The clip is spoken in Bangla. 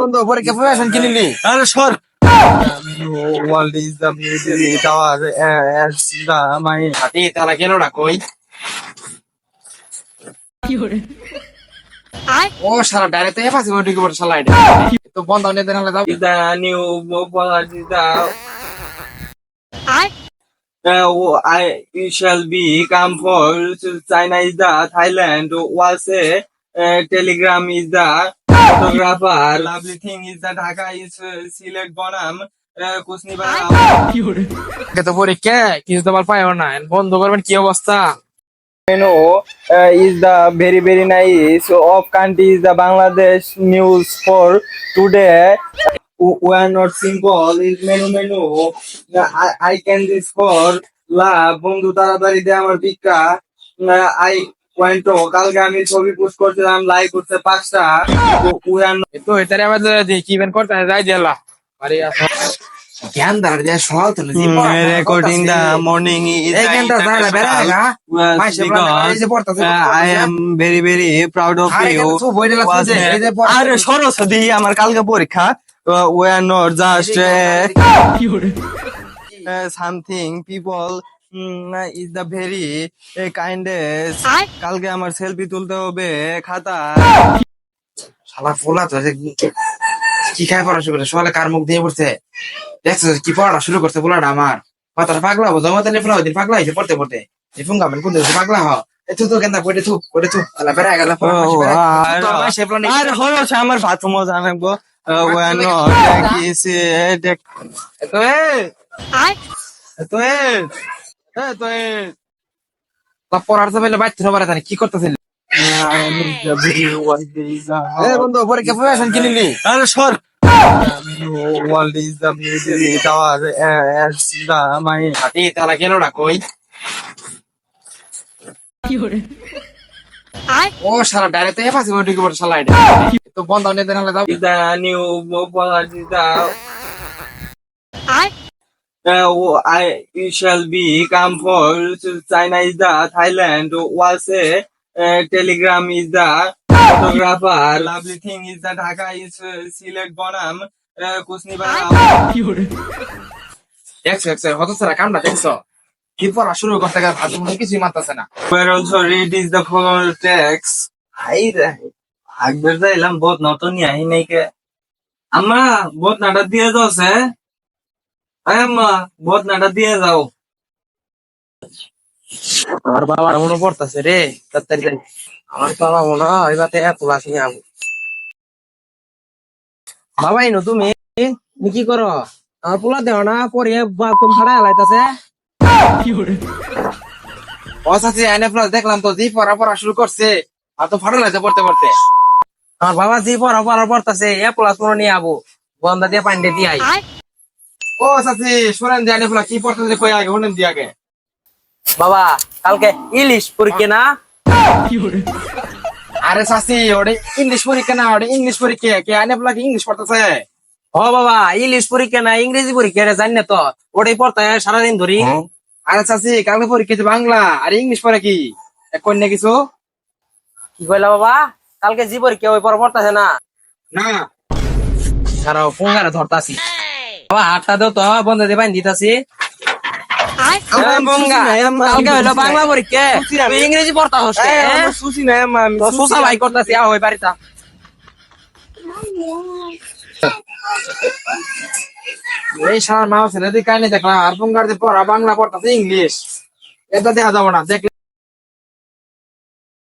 বন্ধু তালা কেন না বন্ধ the uh, I shall be come for uh, telegram is the photographer lovely thing is the Dhaka is uh, Bonam uh, Kusni Banam কে তো পরীক্ষা কিছু তো বল পাইও না বন্ধ করবেন কি অবস্থা you know uh, is the very very nice of country is the Bangladesh news for today. We are not simple is menu menu. I, I can this for লাভ বন্ধু তাড়াতাড়ি দে আমার ভিক্ষা আই পয়েন্ট কালকে আমি ছবি পোস্ট করছিলাম লাইক করতে পাঁচটা। উই তো এটারে দেখি ইভেন্ট করতে যাই আরে জ্ঞান দাঁড় সকাল তুলে রেকর্ডিং দ্য মর্নিং ইজ এই জ্ঞানটা দাঁড়া যে I am very very proud of আরে ইউ যে, যে। আরে সরস্বতী আমার কালকে পরীক্ষা we are not just something people is the very kindest কালকে আমার সেলফি তুলতে হবে খাতা। শালা ফোলা তো কি খায় পড়া শুরু করছে সকালে কার মুখ দিয়ে পড়ছে? দেখছ কি পড়া শুরু করছে বলাটা আমার। মাথাটা পাগলা হব জমাতে নিয়ে ফেলা দিন পাগলা হয়েছে পড়তে পড়তে। এই ফুঙ্গা মানে কোন দিন পাগলা হ এ তুই তো কেন পড়ে থু পড়ে থু। আলা বেড়া গেল আর- হলো আমার ভাত মজা আনব উই আর নট কিস তো এ পড়ার তো বাইতে জানি কি করতেছিল এ বন্ধু পরীক্ষা প্রফেশন কি নিলি? আরে সর। হাতি কেন না কই ও শালা ডাইরেক্ট বডি এটা। তো বন্ধ দাও uh, I shall be come for China is the Thailand was a uh, telegram is the photographer lovely thing is the Dhaka is uh, Silet Bonam uh, Kusni Banam দেখছ দেখছ হত সারা কামটা দেখছ কি পড়া শুরু করতে গেলে ভাত মনে কিছুই মানতেছে না where also read is the following text হাই রে আগবের যাইলাম বহুত নতুন আহি নাই কে আম্মা বহুত নাটা দিয়ে আয় আম্মা বহুত নাটা দিয়ে যাও। আমার বাবা মনে পড়তেছে রে, তাড়াতাড়ি আমার বাবা মনে হয় এবার এত লাসি আবো বাবা ইনো তুমি কি করো? আমার পোলা দেও না পরে বাথরুম ছাড়া এলাইতাছে ও প্লাস দেখলাম তো, জি পড়া পড়া শুরু করছে। আর তো ফাটা লাগছে পড়তে পড়তে। আমার বাবা জি পড়া পড়া পড়তেছে, এ প্লাস কোনো নিয়ে আবু। বন্ধা দিয়ে পান্ডে দিয়ে আই ও সাথে শুনেন এনে প্লাস কি পড়তেছে কই আগে শুনেন দিয়ে আগে। বাবা কালকে ইলিশ পরীক্ষা না? আরে সাসি ওরে ইংলিশ পরীক্ষা না ওরে ইংলিশ পরীক্ষা কে আনে প্লাস ইংলিশ পড়তেছে? ও বাবা ইলিশ পরীক্ষা না ইংরেজি পরীক্ষা রে জানি না তো ওটাই পড়তে হয় সারাদিন ধরি। আরে চাচি কালকে পরীক্ষা বাংলা আর ইংলিশ পড়ে কি? এক কন্যা কিছু? কি কইলা বাবা কালকে জি পরীক্ষা ওই পর পড়তেছে না। না। সারাও ফোঙ্গারে ধরতাছি। বাবা হাতটা দাও তো বন্ধ বাইন দিতাছি বাংলা পরীক্ষা। তুই ইংরেজি পড়তা হচ্ছে সুসি না সোসা ভাই করতেছি ওই বাড়িটা এই সারা মাও ছেলে কাহিনী দেখলাম আর ফোঙ্গার দিয়ে পড়া বাংলা পড়তাছে ইংলিশ। এটা দেখা যাব না দেখলে